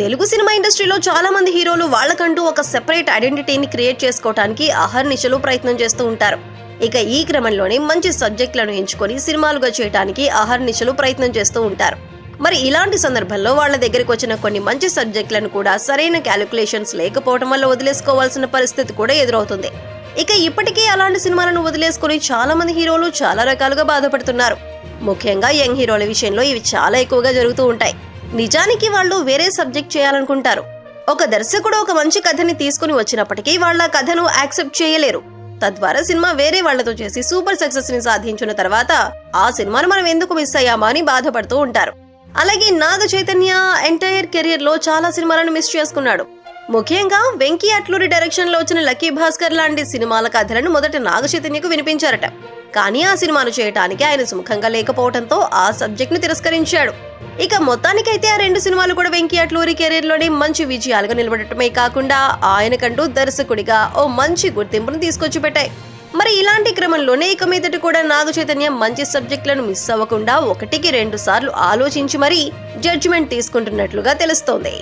Telugu cinema ఇండస్ట్రీలో చాలా మంది హీరోలు వాళ్ళకంటూ ఒక సెపరేట్ ఐడెంటిటీని క్రియేట్ చేసుకోవడానికి అహర్నిశలు ప్రయత్నం చేస్తూ ఉంటారు. ఇక ఈ క్రమంలోనే మంచి సబ్జెక్టులను ఎంచుకొని సినిమాలుగా చేయడానికి అహర్నిశలు ప్రయత్నం చేస్తూ ఉంటారు. మరి ఇలాంటి సందర్భంలో వాళ్ళ దగ్గరికి వచ్చిన కొన్ని మంచి సబ్జెక్టులను కూడా సరైన క్యాలిక్యులేషన్స్ లేకపోవడం వల్ల వదిలేసుకోవాల్సిన పరిస్థితి కూడా ఎదురవుతుంది. ఇక ఇప్పటికే అలాంటి సినిమాలను వదిలేసుకుని చాలా మంది హీరోలు చాలా రకాలుగా బాధపడుతున్నారు. ముఖ్యంగా యంగ్ హీరోల విషయంలో ఇవి చాలా ఎక్కువగా జరుగుతూ ఉంటాయి. నిజానికి వాళ్ళు వేరే సబ్జెక్ట్ చేయాలనుకుంటారు. ఒక దర్శకుడు ఒక మంచి కథని తీసుకుని వచ్చినప్పటికీ వాళ్ళ కథను యాక్సెప్ట్ చేయలేరు. తద్వారా సినిమా వేరే వాళ్ళతో చేసి సూపర్ సక్సెస్ని సాధించిన తర్వాత ఆ సినిమాను మనం ఎందుకు మిస్ అయ్యామా అని బాధపడుతూ ఉంటారు. అలాగే నాగ చైతన్య ఎంటైర్ కెరియర్లో చాలా సినిమాలను మిస్ చేసుకున్నాడు. ముఖ్యంగా వెంకీ అట్లూరి డైరెక్షన్లో వచ్చిన లక్కీ భాస్కర్ లాంటి సినిమాల కథలను మొదట నాగ చైతన్యకు వినిపించారట. కానీ ఆ సినిమాను చేయటానికి ఆయన సుముఖంగా లేకపోవడంతో ఆ సబ్జెక్ట్ను తిరస్కరించాడు. ఇక మొత్తానికైతే ఆ రెండు సినిమాలు కూడా వెంకీ అట్లూరి కెరీర్లోనే మంచి విజయాలుగా నిలబడటమే కాకుండా ఆయనకంటూ దర్శకుడిగా ఓ మంచి గుర్తింపును తీసుకొచ్చి పెట్టాయి మరి ఇలాంటి క్రమంలోనే ఇక మీదట కూడా నాగ చైతన్య మంచి సబ్జెక్టులను మిస్ అవ్వకుండా ఒకటికి రెండు సార్లు ఆలోచించి మరీ జడ్జిమెంట్ తీసుకుంటున్నట్లుగా తెలుస్తోంది.